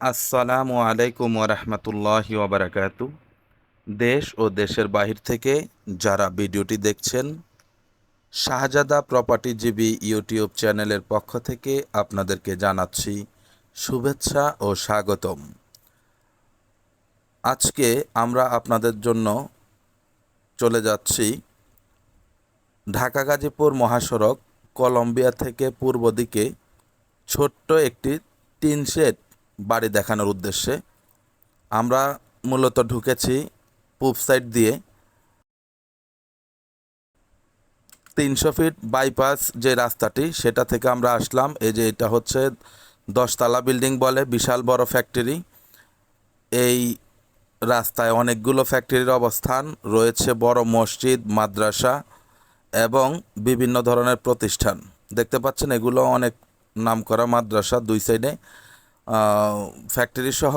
আসসালামু আলাইকুম ওরহমতুল্লাহি ওবরাকাতু দেশ ও দেশের বাহির থেকে যারা ভিডিওটি দেখছেন, শাহজাদা প্রপার্টিজীবী ইউটিউব চ্যানেলের পক্ষ থেকে আপনাদেরকে জানাচ্ছি শুভেচ্ছা ও স্বাগতম। আজকে আমরা আপনাদের জন্য চলে যাচ্ছি ঢাকা গাজীপুর মহাসড়ক, কলম্বিয়া থেকে পূর্ব দিকে ছোট্ট একটি টিন শেড বাড়ি দেখানোর উদ্দেশ্যে আমরা মূলত ঢুকেছি পূব সাইড দিয়ে। তিনশো ফিট বাইপাস যে রাস্তাটি, সেটা থেকে আমরা আসলাম। এই যে এটা হচ্ছে দশতলা বিল্ডিং বলে, বিশাল বড় ফ্যাক্টরি। এই রাস্তায় অনেকগুলো ফ্যাক্টরির অবস্থান, রয়েছে বড় মসজিদ, মাদ্রাসা এবং বিভিন্ন ধরনের প্রতিষ্ঠান। দেখতে পাচ্ছেন এগুলো অনেক নামকরা মাদ্রাসা দুই সাইডে। ফ্যাক্টরি সহ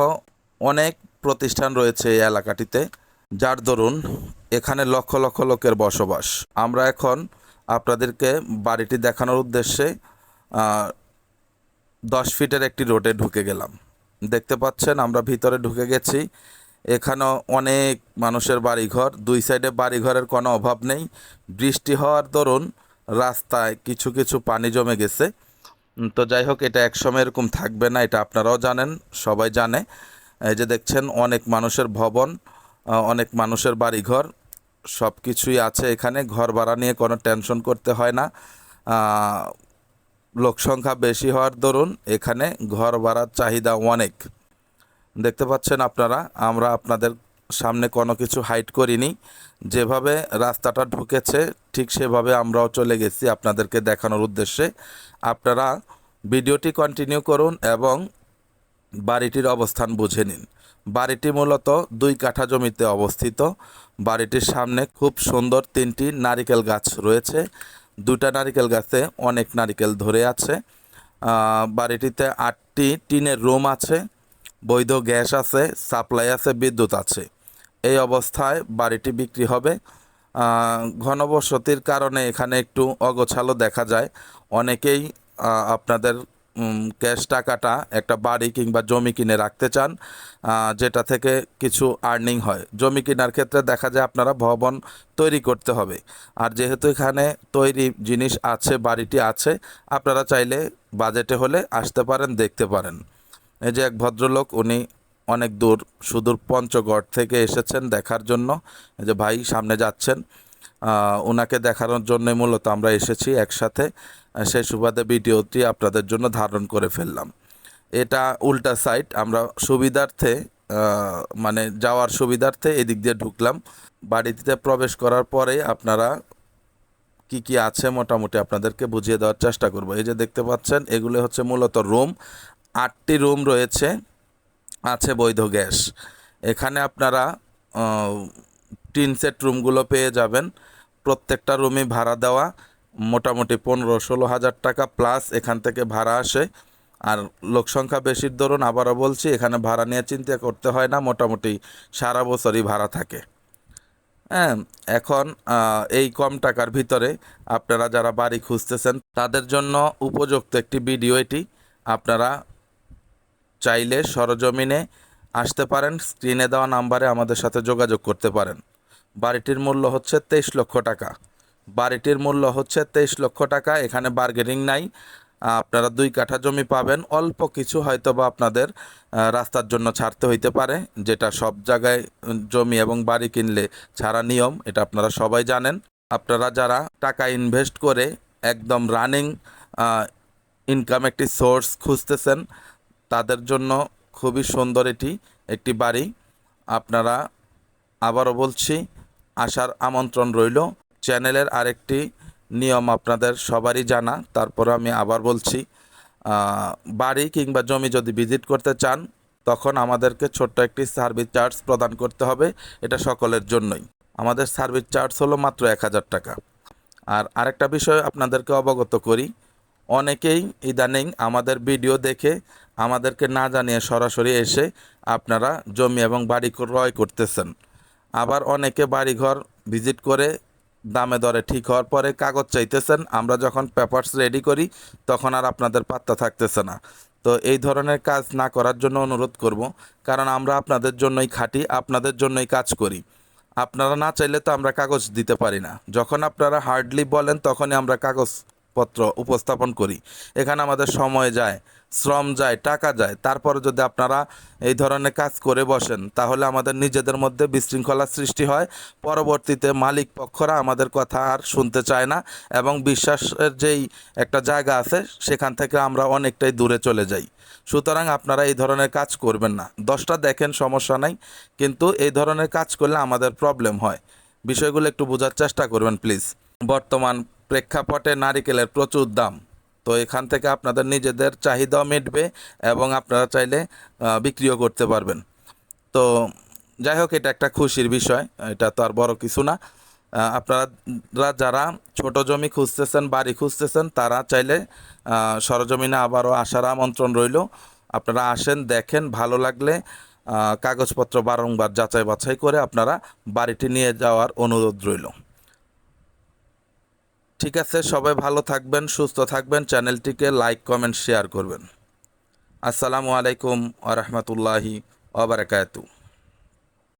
অনেক প্রতিষ্ঠান রয়েছে এই এলাকাটিতে, যার দরুন এখানে লক্ষ লক্ষ লোকের বসবাস। আমরা এখন আপনাদেরকে বাড়িটি দেখানোর উদ্দেশ্যে দশ ফিটের একটি রোডে ঢুকে গেলাম। দেখতে পাচ্ছেন, আমরা ভিতরে ঢুকে গেছি। এখানেও অনেক মানুষের বাড়িঘর, দুই সাইডে বাড়িঘরের কোনো অভাব নেই। বৃষ্টি হওয়ার দরুন রাস্তায় কিছু কিছু পানি জমে গেছে। তো যাই হোক, এটা একসময় এরকম থাকবে না, এটা আপনারাও জানেন, সবাই জানে। এই যে দেখছেন, অনেক মানুষের ভবন অনেক মানুষের বাড়িঘর সব কিছুই আছে এখানে, ঘর ভাড়া নিয়ে কোনো টেনশন করতে হয় না। লোক সংখ্যা বেশি হওয়ার দরুন এখানে ঘর ভাড়ার চাহিদা অনেক। দেখতে পাচ্ছেন আপনারা, আমরা আপনাদের সামনে কোনো কিছু হাইড করিনি। যেভাবে রাস্তাটা ঢুকেছে, ঠিক সেভাবে আমরাও চলে গেছি আপনাদেরকে দেখানোর উদ্দেশ্যে। আপনারা ভিডিওটি কন্টিনিউ করুন এবং বাড়িটির অবস্থান বুঝে নিন। বাড়িটি মূলত দুই কাঠা জমিতে অবস্থিত। বাড়িটির সামনে খুব সুন্দর তিনটি নারিকেল গাছ রয়েছে। দুটা নারিকেল গাছে অনেক নারিকেল ধরে আছে। বাড়িটিতে আটটি টিনের রুম আছে, বৈধ গ্যাস আছে, সাপ্লাই আছে, বিদ্যুৎ আছে। এই অবস্থায় বাড়িটি বিক্রি হবে। ঘনবসতির কারণে এখানে একটু অগোছালো দেখা যায়। অনেকেই আপনাদের ক্যাশ টাকাটা একটা বাড়ি কিংবা জমি কিনে রাখতে চান যেটা থেকে কিছু আর্নিং হয়। জমি কেনার ক্ষেত্রে দেখা যায় আপনারা ভবন তৈরি করতে হবে। আর যেহেতু এখানে তৈরি জিনিস আছে, বাড়িটি আছে, আপনারা চাইলে বাজেটে হলে আসতে পারেন, দেখতে পারেন। এই যে এক ভদ্রলোক, উনি অনেক দূর সুদূর পঞ্চগড় থেকে এসেছেন দেখার জন্য। যে ভাই সামনে যাচ্ছেন ওনাকে দেখানোর জন্য মূলত আমরা এসেছি একসাথে। সেই সুবাদে ভিডিওটি আপনাদের জন্য ধারণ করে ফেললাম। এটা উল্টা সাইড, আমরা সুবিধার্থে মানে যাওয়ার সুবিধার্থে এদিক দিয়ে ঢুকলাম। বাড়িতে প্রবেশ করার পরে আপনারা কি কি আছে মোটামুটি আপনাদেরকে বুঝিয়ে দেওয়ার চেষ্টা করব। এই যে দেখতে পাচ্ছেন, এগুলো হচ্ছে মূলত রুম। আটটি রুম রয়েছে। আছে বৈধ গ্যাস। এখানে আপনারা টিন সেট রুমগুলো পেয়ে যাবেন। প্রত্যেকটা রুমই ভাড়া দেওয়া, মোটামুটি পনেরো ষোলো হাজার টাকা প্লাস এখান থেকে ভাড়া আসে। আর লোক সংখ্যা বেশির দরুন আবারও বলছি, এখানে ভাড়া নিয়ে চিন্তা করতে হয় না, মোটামুটি সারা বছরই ভাড়া থাকে। হ্যাঁ এখন এই কম টাকার ভিতরে আপনারা যারা বাড়ি খুঁজতেছেন, তাদের জন্য উপযুক্ত একটি ভিডিও এটি। আপনারা চাইলে সরজমিনে আসতে পারেন, স্ক্রিনে দেওয়া নাম্বারে আমাদের সাথে যোগাযোগ করতে পারেন। বাড়িটির মূল্য হচ্ছে তেইশ লক্ষ টাকা। বাড়িটির মূল্য হচ্ছে তেইশ লক্ষ টাকা, এখানে বার্গেনিং নাই। আপনারা দুই কাঠা জমি পাবেন, অল্প কিছু হয়তো বা আপনাদের রাস্তার জন্য ছাড়তে হইতে পারে, যেটা সব জায়গায় জমি এবং বাড়ি কিনলে ছাড়া নিয়ম, এটা আপনারা সবাই জানেন। আপনারা যারা টাকা ইনভেস্ট করে একদম রানিং ইনকাম একটি সোর্স খুঁজতেছেন তাদের জন্য খুবই সুন্দর এটি, একটি বাড়ি। আপনারা আবারও বলছি, আসার আমন্ত্রণ রইল। চ্যানেলের আরেকটি নিয়ম আপনাদের সবারই জানা, তারপরে আমি আবার বলছি বাড়ি কিংবা জমি যদি ভিজিট করতে চান, তখন আমাদেরকে ছোট্ট একটি সার্ভিস চার্জ প্রদান করতে হবে, এটা সকলের জন্যই। আমাদের সার্ভিস চার্জ হলো মাত্র এক হাজার টাকা। আর আরেকটা বিষয় আপনাদেরকে অবগত করি অনেকেই ইদানিং আমাদের ভিডিও দেখে আমাদেরকে না জানিয়ে সরাসরি এসে আপনারা জমি এবং বাড়ি ক্রয় করতেছেন। আবার অনেকে বাড়িঘর ভিজিট করে দামে দরে ঠিক হওয়ার পরে কাগজ চাইতেছেন, আমরা যখন পেপারস রেডি করি তখন আর আপনাদের পাত্তা থাকতেছে না। তো এই ধরনের কাজ না করার জন্য অনুরোধ করব, কারণ আমরা আপনাদের জন্যই খাটি, আপনাদের জন্যই কাজ করি। আপনারা না চাইলে তো আমরা কাগজ দিতে পারি না। যখন আপনারা হার্ডলি বলেন তখনই আমরা কাগজপত্র উপস্থাপন করি। এখানে আমাদের সময় যায়, শ্রম যায়, টাকা যায়। তারপরে যদি আপনারা এই ধরনের কাজ করে বসেন, তাহলে আমাদের নিজেদের মধ্যে বিশৃঙ্খলা সৃষ্টি হয়। পরবর্তীতে মালিক পক্ষরা আমাদের কথা আর শুনতে চায় না এবং বিশ্বাসের যেই একটা জায়গা আছে, সেখান থেকে আমরা অনেকটাই দূরে চলে যাই। সুতরাং আপনারা এই ধরনের কাজ করবেন না। দশটা দেখেন, সমস্যা নাই। কিন্তু এই ধরনের কাজ করলে আমাদের প্রবলেম হয়। বিষয়গুলো একটু বোঝার চেষ্টা করবেন প্লিজ বর্তমান প্রেক্ষাপটে নারিকেলের প্রচুর দাম। তো এখান থেকে আপনাদের নিজেদের চাহিদাও মিটবে এবং আপনারা চাইলে বিক্রিও করতে পারবেন। তো যাই হোক, এটা একটা খুশির বিষয়, এটা তো আর বড় কিছু না। আপনারা যারা ছোট জমি খুঁজতেছেন, বাড়ি খুঁজতেছেন, তারা চাইলে সরজমিনে আবারও আসার আমন্ত্রণ রইল। আপনারা আসেন, দেখেন, ভালো লাগলে কাগজপত্র বারংবার যাচাই বাছাই করে আপনারা বাড়িটি নিয়ে যাওয়ার অনুরোধ রইল। ঠিক আছে, সবাই ভালো থাকবেন, সুস্থ থাকবেন, চ্যানেলটিকে লাইক, কমেন্ট, শেয়ার করবেন। আসসালামু আলাইকুম আ রহমতুল্লাহি ওবরাকাতু